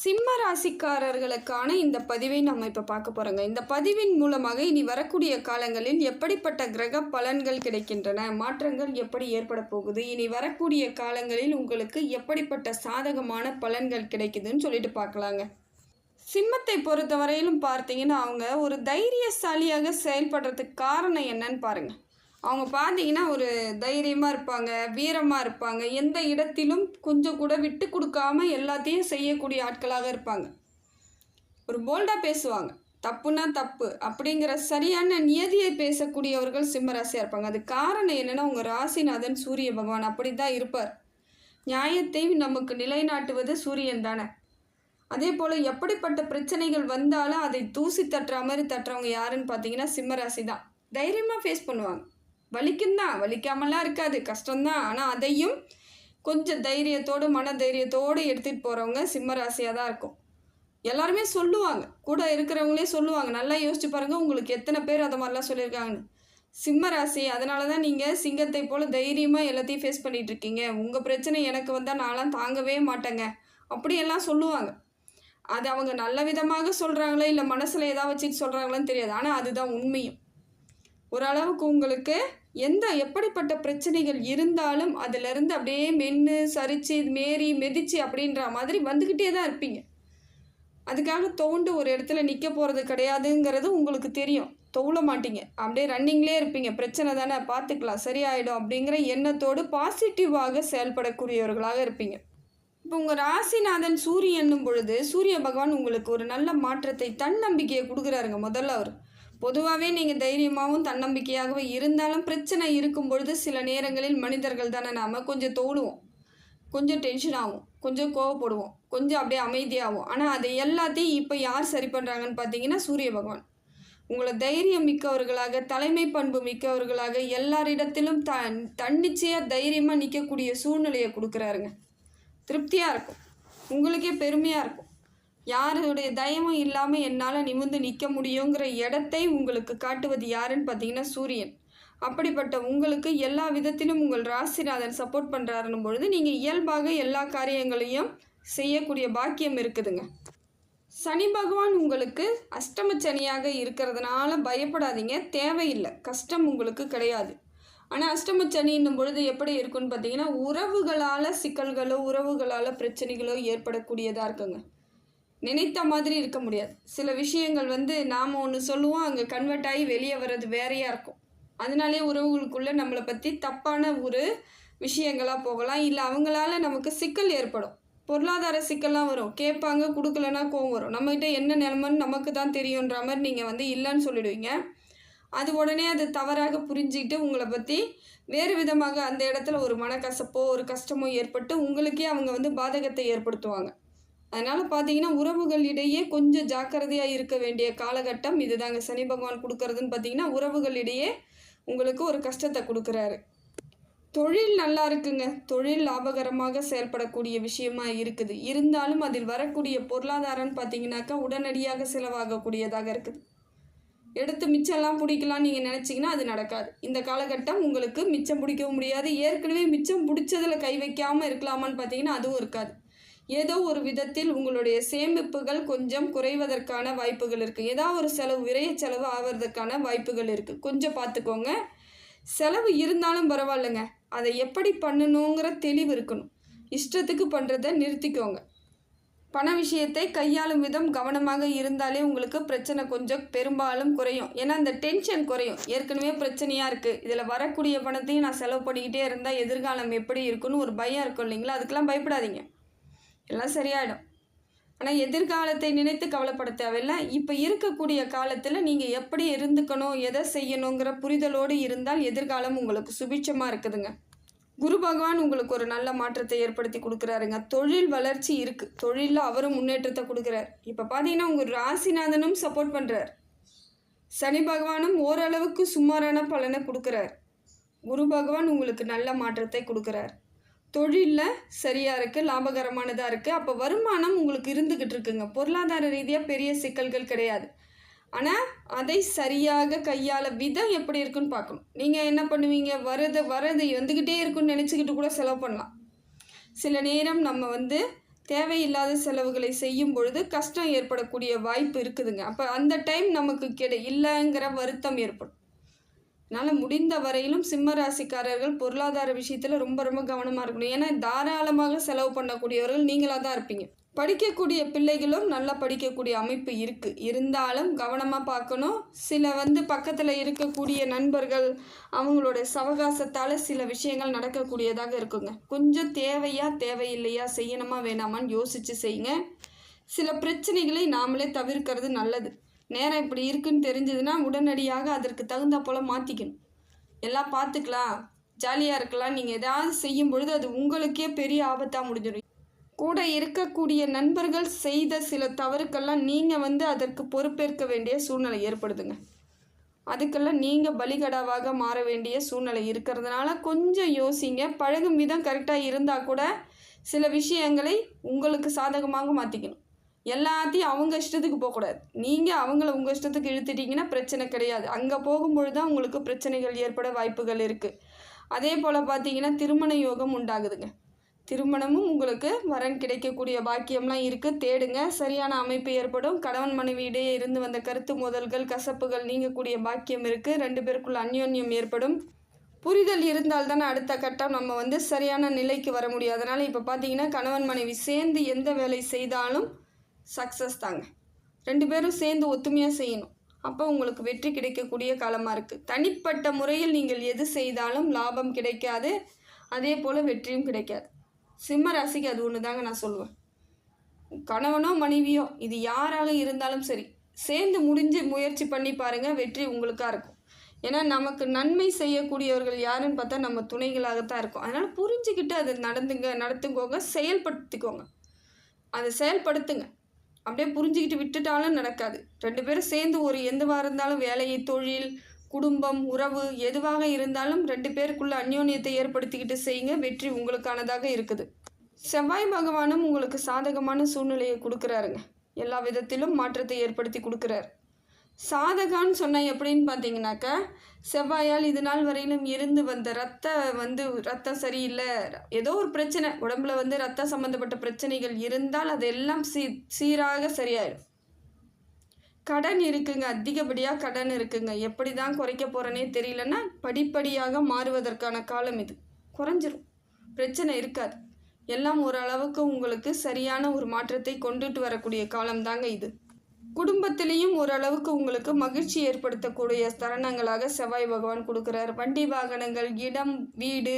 சிம்ம ராசிக்காரர்களுக்கான இந்த பதிவை நம்ம இப்போ பார்க்க போகிறோங்க இந்த பதிவின் மூலமாக இனி வரக்கூடிய காலங்களில் எப்படிப்பட்ட கிரக பலன்கள் கிடைக்கின்றன? மாற்றங்கள் எப்படி ஏற்பட போகுது? இனி வரக்கூடிய காலங்களில் உங்களுக்கு எப்படிப்பட்ட சாதகமான பலன்கள் கிடைக்குதுன்னு சொல்லிட்டு பார்க்கலாங்க. சிம்மத்தை பொறுத்தவரையிலும் பார்த்தீங்கன்னா அவங்க ஒரு தைரியசாலியாக செயல்படுறதுக்கு காரணம் என்னன்னு பாருங்கள் அவங்க பார்த்தீங்கன்னா ஒரு தைரியமாக இருப்பாங்க வீரமாக இருப்பாங்க. எந்த இடத்திலும் கொஞ்சம் கூட விட்டு கொடுக்காம எல்லாத்தையும் செய்யக்கூடிய ஆட்களாக இருப்பாங்க. ஒரு போல்டாக பேசுவாங்க. தப்புனா தப்பு அப்படிங்கிற சரியான நியதியை பேசக்கூடியவர்கள் சிம்மராசியாக இருப்பாங்க. அது காரணம் என்னென்னா உங்கள் ராசிநாதன் சூரிய பகவான் அப்படி தான் இருப்பார். நியாயத்தை நமக்கு நிலைநாட்டுவது சூரியன் தானே. அதே போல் எப்படிப்பட்ட பிரச்சனைகள் வந்தாலும் அதை தூசி தட்டுற மாதிரி தட்டுறவங்க யாருன்னு பார்த்தீங்கன்னா சிம்மராசி தான் தைரியமாக ஃபேஸ் பண்ணுவாங்க. வலிக்கும் தான் வலிக்காமலாம் இருக்காது. கஷ்டம்தான். ஆனால் அதையும் கொஞ்சம் தைரியத்தோடு மன தைரியத்தோடு எடுத்துகிட்டு போகிறவங்க சிம்மராசியாக தான் இருக்கும். எல்லாருமே சொல்லுவாங்க. கூட இருக்கிறவங்களே சொல்லுவாங்க. நல்லா யோசிச்சு பாருங்கள் உங்களுக்கு எத்தனை பேர் அதை மாதிரிலாம் சொல்லியிருக்காங்கன்னு. சிம்ம ராசி அதனால தான் நீங்கள் சிங்கத்தை போல் தைரியமாக எல்லாத்தையும் ஃபேஸ் பண்ணிகிட்டு இருக்கீங்க. உங்கள் பிரச்சனை எனக்கு வந்தால் நான்லாம் தாங்கவே மாட்டேங்க. அப்படியெல்லாம் சொல்லுவாங்க. அது அவங்க நல்ல விதமாக சொல்கிறாங்களோ இல்லை மனசில் எதாவது வச்சுட்டு சொல்கிறாங்களான்னு தெரியாது. ஆனால் அதுதான் உண்மையும். ஓரளவுக்கு உங்களுக்கு எந்த எப்படிப்பட்ட பிரச்சனைகள் இருந்தாலும் அதிலிருந்து அப்படியே மென்று சரிச்சு மேரி மெதிச்சு அப்படின்ற மாதிரி வந்துக்கிட்டே தான் இருப்பீங்க. அதுக்காக தோண்டு ஒரு இடத்துல நிற்க போகிறது கிடையாதுங்கிறது உங்களுக்கு தெரியும். தோள மாட்டீங்க. அப்படியே ரன்னிங்லேயே இருப்பீங்க. பிரச்சனை தானே பார்த்துக்கலாம். சரியாயிடும் அப்படிங்கிற எண்ணத்தோடு பாசிட்டிவாக செயல்படக்கூடியவர்களாக இருப்பீங்க. இப்போ உங்கள் ராசிநாதன் சூரியன்னும் பொழுது சூரிய பகவான் உங்களுக்கு ஒரு நல்ல மாற்றத்தை தன்னம்பிக்கையை கொடுக்குறாருங்க. முதல்ல அவர். பொதுவாகவே நீங்கள் தைரியமாகவும் தன்னம்பிக்கையாகவும் இருந்தாலும் பிரச்சனை இருக்கும் பொழுது சில நேரங்களில் மனிதர்கள் தானே நாம் கொஞ்சம் தோடுவோம். கொஞ்சம் டென்ஷன் ஆகும். கொஞ்சம் கோவப்படுவோம். கொஞ்சம் அப்படியே அமைதியாகும். ஆனால் அதை எல்லாத்தையும் இப்போ யார் சரி பண்ணுறாங்கன்னு பார்த்தீங்கன்னா சூரிய பகவான். உங்களை தைரியம் மிக்கவர்களாக தலைமை பண்பு மிக்கவர்களாக எல்லாரிடத்திலும் த தன்னிச்சையாக தைரியமாக நிற்கக்கூடிய சூழ்நிலையை கொடுக்குறாருங்க. திருப்தியாக இருக்கும். உங்களுக்கே பெருமையாக இருக்கும். யாருடைய தயமும் இல்லாமல் என்னால் நிமிர்ந்து நிற்க முடியுங்கிற இடத்தை உங்களுக்கு காட்டுவது யாருன்னு பார்த்தீங்கன்னா சூரியன். அப்படிப்பட்ட உங்களுக்கு எல்லா விதத்திலும் உங்கள் ராசிநாதன் சப்போர்ட் பண்ணுறாருன்னும் பொழுது நீங்கள் இயல்பாக எல்லா காரியங்களையும் செய்யக்கூடிய பாக்கியம் இருக்குதுங்க. சனி பகவான் உங்களுக்கு அஷ்டம சனியாக இருக்கிறதுனால பயப்படாதீங்க தேவையில்லை கஷ்டம் உங்களுக்கு கிடையாது. ஆனால் அஷ்டம சனின்னும் பொழுது எப்படி இருக்குன்னு பார்த்தீங்கன்னா உறவுகளால் சிக்கல்களோ உறவுகளால் பிரச்சனைகளோ ஏற்படக்கூடியதாக இருக்குங்க. நினைத்த மாதிரி இருக்க முடியாது. சில விஷயங்கள் வந்து நாம் ஒன்று சொல்லுவோம் அங்கே கன்வெர்ட் ஆகி வெளியே வர்றது வேறையாக இருக்கும். அதனாலே உறவுகளுக்குள்ளே நம்மளை பற்றி தப்பான ஒரு விஷயங்களாக போகலாம். இல்லை அவங்களால நமக்கு சிக்கல் ஏற்படும். பொருளாதார சிக்கல்லாம் வரும். கேட்பாங்க கொடுக்கலன்னா கோவம் வரும். நம்மகிட்ட என்ன நிலமன்னு நமக்கு தான் தெரியுன்ற மாதிரி நீங்கள் வந்து இல்லைன்னு சொல்லிடுவீங்க. அது உடனே அது தவறாக புரிஞ்சுக்கிட்டு உங்களை பற்றி வேறு விதமாக அந்த இடத்துல ஒரு மனக்கசப்போ ஒரு கஷ்டமோ ஏற்பட்டு உங்களுக்கே அவங்க வந்து பாதகத்தை ஏற்படுத்துவாங்க. அதனால் பார்த்தீங்கன்னா உறவுகளிடையே கொஞ்சம் ஜாக்கிரதையாக இருக்க வேண்டிய காலகட்டம் இதுதாங்க. சனி பகவான் கொடுக்கறதுன்னு பார்த்தீங்கன்னா உறவுகளிடையே உங்களுக்கு ஒரு கஷ்டத்தை கொடுக்குறாரு. தொழில் நல்லா இருக்குங்க. தொழில் லாபகரமாக செயல்படக்கூடிய விஷயமா இருக்குது. இருந்தாலும் அதில் வரக்கூடிய பொருளாதாரம்னு பார்த்தீங்கன்னாக்கா உடனடியாக செலவாகக்கூடியதாக இருக்குது. எடுத்து மிச்சம்லாம் பிடிக்கலாம் நீங்கள் நினச்சிங்கன்னா அது நடக்காது. இந்த காலகட்டம் உங்களுக்கு மிச்சம் பிடிக்கவும் முடியாது. ஏற்கனவே மிச்சம் பிடிச்சதில் கை வைக்காமல் இருக்கலாமான்னு பார்த்தீங்கன்னா அதுவும் இருக்காது. ஏதோ ஒரு விதத்தில் உங்களுடைய சேமிப்புகள் கொஞ்சம் குறைவதற்கான வாய்ப்புகள் இருக்குது ஏதாவது ஒரு செலவு விரைய செலவு ஆவறதுக்கான வாய்ப்புகள் இருக்குது கொஞ்சம் பார்த்துக்கோங்க செலவு இருந்தாலும் பரவாயில்லைங்க. அதை எப்படி பண்ணணுங்கிற தெளிவு இருக்கணும். இஷ்டத்துக்கு பண்ணுறதை நிறுத்திக்கோங்க. பண விஷயத்தை கையாளும் விதம் கவனமாக இருந்தாலே உங்களுக்கு பிரச்சனை கொஞ்சம் பெரும்பாலும் குறையும். ஏன்னா அந்த டென்ஷன் குறையும். ஏற்கனவே பிரச்சனையாக இருக்குது இதில் வரக்கூடிய பணத்தையும் நான் செலவு பண்ணிக்கிட்டே இருந்தால் எதிர்காலம் எப்படி இருக்குன்னு ஒரு பயம் இருக்கும் இல்லைங்களா? அதுக்கெல்லாம் பயப்படாதீங்க. எல்லாம் சரியாயிடும். ஆனால் எதிர்காலத்தை நினைத்து கவலைப்பட தேவையில்லை. இப்போ இருக்கக்கூடிய காலத்தில் நீங்கள் எப்படி இருந்துக்கணும் எதை செய்யணுங்கிற புரிதலோடு இருந்தால் எதிர்காலம் உங்களுக்கு சுபிட்சமாக இருக்குதுங்க. குரு பகவான் உங்களுக்கு ஒரு நல்ல மாற்றத்தை ஏற்படுத்தி கொடுக்குறாருங்க. தொழில் வளர்ச்சி இருக்குது தொழிலில் அவரும் முன்னேற்றத்தை கொடுக்குறார். இப்போ பார்த்தீங்கன்னா உங்கள் ராசிநாதனும் சப்போர்ட் பண்ணுறார் சனி பகவானும் ஓரளவுக்கு சுமாரான பலனை கொடுக்குறார். குரு பகவான் உங்களுக்கு நல்ல மாற்றத்தை கொடுக்குறார். தொழிலில் சரியாக இருக்குது லாபகரமானதாக இருக்குது அப்போ வருமானம் உங்களுக்கு இருந்துக்கிட்டு இருக்குங்க. பொருளாதார ரீதியாக பெரிய சிக்கல்கள் கிடையாது. ஆனால் அதை சரியாக கையாள விதம் எப்படி இருக்குன்னு பார்க்கணும். நீங்கள் என்ன பண்ணுவீங்க? வரது வரது வந்துக்கிட்டே இருக்குன்னு நினச்சிக்கிட்டு கூட செலவு பண்ணலாம். சில நேரம் நம்ம வந்து தேவையில்லாத செலவுகளை செய்யும் பொழுது கஷ்டம் ஏற்படக்கூடிய வாய்ப்பு இருக்குதுங்க. அப்போ அந்த டைம் நமக்கு கிடை இல்லைங்கிற வருத்தம் ஏற்படும். அதனால் முடிந்த வரையிலும் சிம்ம ராசிக்காரர்கள் பொருளாதார விஷயத்தில் ரொம்ப ரொம்ப கவனமாக இருக்கணும். ஏன்னா தாராளமாக செலவு பண்ணக்கூடியவர்கள் நீங்களாக தான் இருப்பீங்க. படிக்கக்கூடிய பிள்ளைகளும் நல்லா படிக்கக்கூடிய அமைப்பு இருக்குது இருந்தாலும் கவனமாக பார்க்கணும். சில வந்து பக்கத்தில் இருக்கக்கூடிய நண்பர்கள் அவங்களோட சவகாசத்தால் சில விஷயங்கள் நடக்கக்கூடியதாக இருக்குங்க. கொஞ்சம் தேவையா தேவையில்லையா செய்யணுமா வேணாமான்னு யோசித்து செய்யுங்க. சில பிரச்சனைகளை நாமளே தவிர்க்கிறது நல்லது. நேரம் இப்படி இருக்குன்னு தெரிஞ்சதுன்னா உடனடியாக அதற்கு தகுந்த போல் மாற்றிக்கணும் எல்லாம் பார்த்துக்கலாம். ஜாலியாக இருக்கலாம். நீங்கள் ஏதாவது செய்யும் பொழுது அது உங்களுக்கே பெரிய ஆபத்தாக முடிஞ்சிடும். கூட இருக்கக்கூடிய நண்பர்கள் செய்த சில தவறுக்கெல்லாம் நீங்கள் வந்து அதற்கு பொறுப்பேற்க வேண்டிய சூழ்நிலை ஏற்படுதுங்க. அதுக்கெல்லாம் நீங்கள் பலிகடாவாக மாற வேண்டிய சூழ்நிலை இருக்கிறதுனால கொஞ்சம் யோசிங்க. பழகும் விதம் கரெக்டாக இருந்தால் கூட சில விஷயங்களை உங்களுக்கு சாதகமாக மாற்றிக்கணும் எல்லாத்தையும் அவங்க இஷ்டத்துக்கு போகக்கூடாது. நீங்கள் அவங்கள உங்கள் இஷ்டத்துக்கு இழுத்துட்டீங்கன்னா பிரச்சனை கிடையாது. அங்கே போகும்பொழுது தான் உங்களுக்கு பிரச்சனைகள் ஏற்பட வாய்ப்புகள் இருக்குது அதே போல் பார்த்தீங்கன்னா திருமண யோகம் உண்டாகுதுங்க. திருமணமும் உங்களுக்கு வரன் கிடைக்கக்கூடிய பாக்கியம்லாம் இருக்குது தேடுங்க. சரியான அமைப்பு ஏற்படும். கணவன் மனைவி இடையே இருந்து வந்த கருத்து மோதல்கள் கசப்புகள் நீங்கக்கூடிய பாக்கியம் இருக்குது ரெண்டு பேருக்குள்ள அந்யோன்யம் ஏற்படும். புரிதல் இருந்தால் தானே அடுத்த கட்டம் நம்ம வந்து சரியான நிலைக்கு வர முடியும். அதனால் இப்போ பார்த்தீங்கன்னா கணவன் மனைவி சேர்ந்து எந்த வேலை செய்தாலும் சக்ஸஸ் தாங்க. ரெண்டு பேரும் சேர்ந்து ஒத்துமையாக செய்யணும். அப்போ உங்களுக்கு வெற்றி கிடைக்கக்கூடிய காலமாக இருக்குது தனிப்பட்ட முறையில் நீங்கள் எது செய்தாலும் லாபம் கிடைக்காது. அதே போல் வெற்றியும் கிடைக்காது. சிம்ம ராசிக்கு அது ஒன்று தாங்க நான் சொல்லுவேன். கணவனோ மனைவியோ இது யாராக இருந்தாலும் சரி சேர்ந்து முடிஞ்சு முயற்சி பண்ணி பாருங்கள் வெற்றி உங்களுக்காக இருக்கும். ஏன்னா நமக்கு நன்மை செய்யக்கூடியவர்கள் யாருன்னு பார்த்தா நம்ம துணைகளாகத்தான் இருக்கும். அதனால் புரிஞ்சுக்கிட்டு அதை நடந்துங்க நடத்துக்கோங்க செயல்படுத்திக்கோங்க. அதை செயல்படுத்துங்க. அப்படியே புரிஞ்சுக்கிட்டு விட்டுட்டாலும் நடக்காது. ரெண்டு பேரும் சேர்ந்து ஒரு எதுவாக இருந்தாலும் வேலையை தொழில் குடும்பம் உறவு எதுவாக இருந்தாலும் ரெண்டு பேருக்குள்ள அந்யோன்யத்தை ஏற்படுத்திக்கிட்டு செய்யுங்க. வெற்றி உங்களுக்கானதாக இருக்குது. செவ்வாய் பகவானும் உங்களுக்கு சாதகமான சூழ்நிலையை கொடுக்குறாருங்க. எல்லா விதத்திலும் மாற்றத்தை ஏற்படுத்தி கொடுக்குறாரு. சாதகான்னு சொன்னால் எப்படின்னு பார்த்தீங்கன்னாக்கா செவ்வாயால் இது நாள் வரையிலும் இருந்து வந்த ரத்த வந்து ரத்தம் சரியில்லை. ஏதோ ஒரு பிரச்சனை. உடம்புல வந்து ரத்த சம்மந்தப்பட்ட பிரச்சனைகள் இருந்தால் அதெல்லாம் சீ சீராக சரியாயிடும் கடன் இருக்குங்க. அதிகப்படியாக கடன் இருக்குங்க. எப்படி தான் குறைக்க போகிறேனே தெரியலன்னா படிப்படியாக மாறுவதற்கான காலம் இது. குறைஞ்சிரும். பிரச்சனை இருக்காது. எல்லாம் ஓரளவுக்கு உங்களுக்கு சரியான ஒரு மாற்றத்தை கொண்டுட்டு வரக்கூடிய காலம் தாங்க இது. குடும்பத்திலையும் ஓரளவுக்கு உங்களுக்கு மகிழ்ச்சி ஏற்படுத்தக்கூடிய தருணங்களாக செவ்வாய் பகவான் கொடுக்குறாரு. வண்டி வாகனங்கள் இடம் வீடு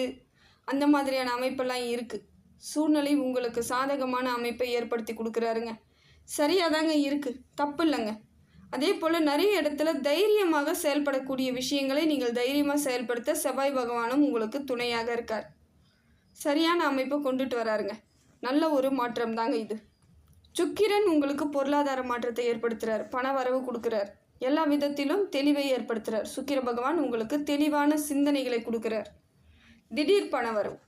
அந்த மாதிரியான அமைப்பெல்லாம் இருக்குது சூழ்நிலை உங்களுக்கு சாதகமான அமைப்பை ஏற்படுத்தி கொடுக்குறாருங்க. சரியாக தாங்க இருக்குது தப்பு இல்லைங்க. அதே போல் நிறைய இடத்துல தைரியமாக செயல்படக்கூடிய விஷயங்களை நீங்கள் தைரியமாக செயல்படுத்த செவ்வாய் பகவானும் உங்களுக்கு துணையாக இருக்கார். சரியான அமைப்பை கொண்டுட்டு வராருங்க. நல்ல ஒரு மாற்றம் தாங்க இது. சுக்கிரன் உங்களுக்கு பொருளாதார மாற்றத்தை ஏற்படுத்துகிறார் பண வரவு கொடுக்குறார். எல்லா விதத்திலும் தெளிவை ஏற்படுத்துகிறார் சுக்கிர பகவான் உங்களுக்கு தெளிவான சிந்தனைகளை கொடுக்குறார். திடீர் பண வரவு.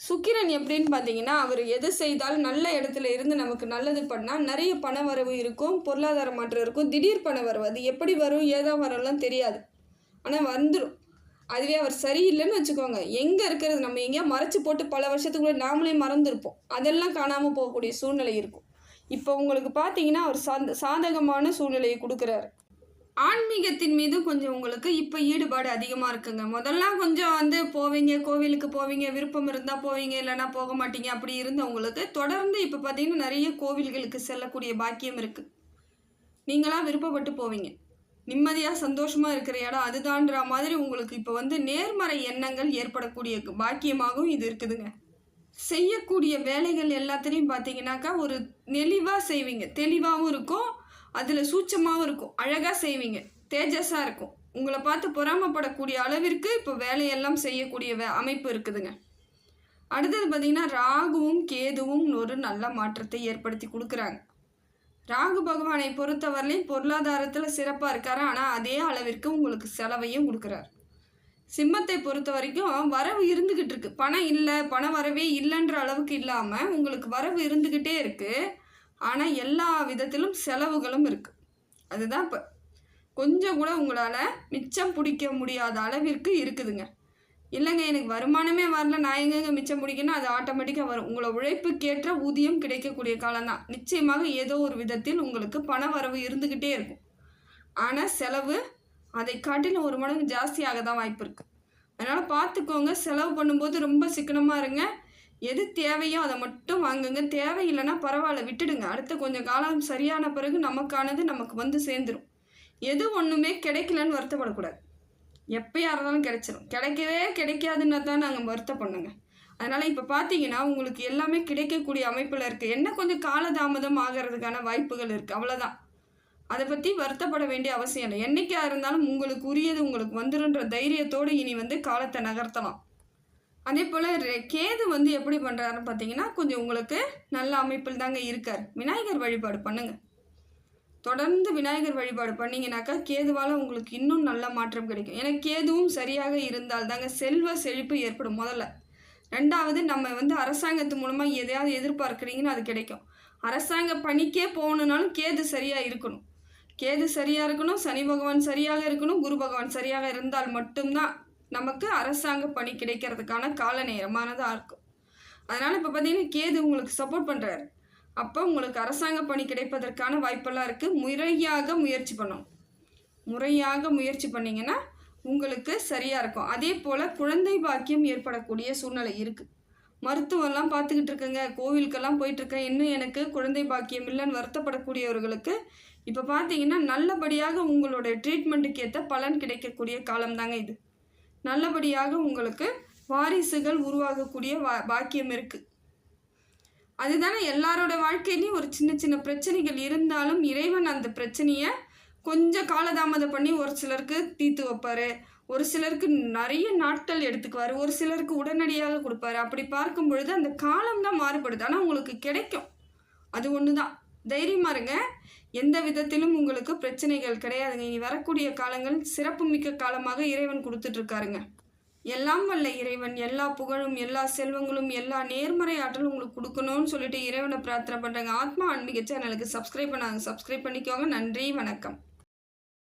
சுக்கிரன் எப்படின்னு பார்த்தீங்கன்னா அவர் எது செய்தால் நல்ல இடத்துல இருந்து நமக்கு நல்லது பண்ணால் நிறைய பண வரவு இருக்கும் பொருளாதார மாற்றம் இருக்கும். திடீர் பண வரவு அது எப்படி வரும் ஏதா வரும்லாம் தெரியாது. ஆனால் வந்துடும் அதுவே அவர் சரியில்லைன்னு வச்சுக்கோங்க. எங்கே இருக்கிறது நம்ம எங்கேயா மறைச்சு போட்டு பல வருஷத்துக்குள்ளே நாமளே மறந்துருப்போம். அதெல்லாம் காணாமல் போகக்கூடிய சூழ்நிலை இருக்கும். இப்போ உங்களுக்கு பார்த்தீங்கன்னா அவர் சாந்த சாதகமான சூழ்நிலையை கொடுக்குறாரு. ஆன்மீகத்தின் மீது கொஞ்சம் உங்களுக்கு இப்போ ஈடுபாடு அதிகமாக இருக்குங்க. முதல்லாம் கொஞ்சம் வந்து போவீங்க கோவிலுக்கு போவீங்க விருப்பம் இருந்தால் போவீங்க இல்லைனா போக மாட்டீங்க அப்படி இருந்தவங்களுக்கு தொடர்ந்து இப்போ பார்த்தீங்கன்னா நிறைய கோவில்களுக்கு செல்லக்கூடிய பாக்கியம் இருக்குது நீங்களாம் விருப்பப்பட்டு போவீங்க. நிம்மதியாக சந்தோஷமாக இருக்கிற இடம் அதுதான்ற மாதிரி உங்களுக்கு இப்போ வந்து நேர்மறை எண்ணங்கள் ஏற்படக்கூடிய பாக்கியமாகவும் இது இருக்குதுங்க. செய்யக்கூடிய வேலைகள் எல்லாத்துலேயும் பார்த்தீங்கன்னாக்கா ஒரு நெளிவாக செய்வீங்க. தெளிவாகவும் இருக்கும் அதில் சூட்சமாகவும் இருக்கும். அழகாக செய்வீங்க. தேஜஸாக இருக்கும். உங்களை பார்த்து பொறாமப்படக்கூடிய அளவிற்கு இப்போ வேலையெல்லாம் செய்யக்கூடிய வே அமைப்பு இருக்குதுங்க. அடுத்தது பார்த்தீங்கன்னா ராகுவும் கேதுவும் ஒரு நல்ல மாற்றத்தை ஏற்படுத்தி கொடுக்குறாங்க. ராகு பகவானை பொறுத்தவரையிலையும் பொருளாதாரத்தில் சிறப்பாக இருக்காரு. ஆனால் அதே அளவிற்கு உங்களுக்கு செலவையும் கொடுக்குறாரு. சிம்மத்தை பொறுத்த வரைக்கும் வரவு இருந்துக்கிட்டு இருக்கு. பணம் இல்லை பண வரவே இல்லைன்ற அளவுக்கு இல்லாமல் உங்களுக்கு வரவு இருந்துக்கிட்டே இருக்குது ஆனால் எல்லா விதத்திலும் செலவுகளும் இருக்குது அதுதான் இப்போ. கொஞ்சம் கூட உங்களால் மிச்சம் பிடிக்க முடியாத அளவிற்கு இருக்குதுங்க. இல்லைங்க எனக்கு வருமானமே வரல. நான் எங்கெங்க மிச்சம் பிடிக்கணும் அது ஆட்டோமேட்டிக்காக வரும். உங்களை உழைப்புக்கேற்ற ஊதியம் கிடைக்கக்கூடிய காலம்தான் நிச்சயமாக ஏதோ ஒரு விதத்தில் உங்களுக்கு பண வரவு இருந்துக்கிட்டே இருக்கும். ஆனால் செலவு அதை காட்டிலும் ஒரு மடங்கு ஜாஸ்தியாக தான் வாய்ப்பு இருக்குது அதனால் பார்த்துக்கோங்க செலவு பண்ணும்போது ரொம்ப சிக்கனமாக இருங்க. எது தேவையோ அதை மட்டும் வாங்குங்க. தேவையில்லைன்னா பரவாயில்ல விட்டுடுங்க. அடுத்த கொஞ்சம் காலம் சரியான பிறகு நமக்கானது நமக்கு வந்து சேர்ந்துடும் எது ஒன்றுமே கிடைக்கலன்னு வருத்தப்படக்கூடாது. எப்போயா இருந்தாலும் கிடைச்சிரும். கிடைக்கவே கிடைக்காதுன்னு தான் நாங்கள் வருத்தப்படணுங்க. அதனால் இப்போ பார்த்தீங்கன்னா உங்களுக்கு எல்லாமே கிடைக்கக்கூடிய அமைப்பில் இருக்குது என்ன கொஞ்சம் காலதாமதம் ஆகிறதுக்கான வாய்ப்புகள் இருக்குது அவ்வளோதான் அதை பற்றி வருத்தப்பட வேண்டிய அவசியம் இல்லை. என்றைக்கா இருந்தாலும் உங்களுக்கு உரியது உங்களுக்கு வந்துடுன்ற தைரியத்தோடு இனி வந்து காலத்தை நகர்த்தலாம். அதே போல் கேது வந்து எப்படி பண்ணுறாருன்னு பார்த்தீங்கன்னா கொஞ்சம் உங்களுக்கு நல்ல அமைப்பில் தாங்க இருக்கார். விநாயகர் வழிபாடு பண்ணுங்கள் தொடர்ந்து விநாயகர் வழிபாடு பண்ணிங்கனாக்கா கேதுவால் உங்களுக்கு இன்னும் நல்ல மாற்றம் கிடைக்கும். ஏன்னா கேதுவும் சரியாக இருந்தால் தாங்க செல்வ செழிப்பு ஏற்படும் முதல்ல. ரெண்டாவது நம்ம வந்து அரசாங்கத்து மூலமாக எதையாவது எதிர்பார்க்குறீங்கன்னு அது கிடைக்கும். அரசாங்க பணிக்கே போகணுன்னாலும் கேது சரியாக இருக்கணும். கேது சரியாக இருக்கணும் சனி பகவான் சரியாக இருக்கணும் குரு பகவான் சரியாக இருந்தால் மட்டும்தான் நமக்கு அரசாங்க பணி கிடைக்கிறதுக்கான கால நேரமானதாக இருக்கும். அதனால் இப்போ பார்த்தீங்கன்னா கேது உங்களுக்கு சப்போர்ட் பண்ணுறாரு அப்போ உங்களுக்கு அரசாங்க பணி கிடைப்பதற்கான வாய்ப்பெல்லாம் இருக்குது முறையாக முயற்சி பண்ணும். முறையாக முயற்சி பண்ணிங்கன்னா உங்களுக்கு சரியாக இருக்கும். அதே போல் குழந்தை பாக்கியம் ஏற்படக்கூடிய சூழ்நிலை இருக்குது மருத்துவம்லாம் பார்த்துக்கிட்டு இருக்கேங்க. கோவிலுக்கெல்லாம் போயிட்டுருக்கேன். இன்னும் எனக்கு குழந்தை பாக்கியம் இல்லைன்னு வருத்தப்படக்கூடியவர்களுக்கு இப்போ பார்த்தீங்கன்னா நல்லபடியாக உங்களுடைய ட்ரீட்மெண்ட்டுக்கு ஏற்ற பலன் கிடைக்கக்கூடிய காலம் தாங்க இது. நல்லபடியாக உங்களுக்கு வாரிசுகள் உருவாகக்கூடிய வா பாக்கியம் இருக்குது அதுதானே எல்லாரோட வாழ்க்கையிலையும் ஒரு சின்ன சின்ன பிரச்சனைகள் இருந்தாலும் இறைவன் அந்த பிரச்சனையை கொஞ்சம் காலதாமதம் பண்ணி ஒரு சிலருக்கு தீர்த்து வைப்பார். ஒரு சிலருக்கு நிறைய நாட்கள் எடுத்துக்குவார் ஒரு சிலருக்கு உடனடியாக கொடுப்பாரு. அப்படி பார்க்கும் பொழுது அந்த காலம் தான் மாறுபடுது. ஆனால் உங்களுக்கு கிடைக்கும். அது ஒன்று தான் தைரியமாக இருங்க. எந்த விதத்திலும் உங்களுக்கு பிரச்சனைகள் கிடையாதுங்க. இனி வரக்கூடிய காலங்கள் சிறப்புமிக்க காலமாக இறைவன் கொடுத்துட்ருக்காருங்க. எல்லாம் வல்ல இறைவன். எல்லா புகழும் எல்லா செல்வங்களும் எல்லா நேர்மறை ஆற்றலும் உங்களுக்கு கொடுக்கணும்னு சொல்லிட்டு இறைவனை பிரார்த்தனை பண்ணுறாங்க ஆத்மா ஆன்மீக சேனலுக்கு சப்ஸ்கிரைப் பண்ணாங்க சப்ஸ்கிரைப் பண்ணிக்கோங்க. நன்றி வணக்கம்.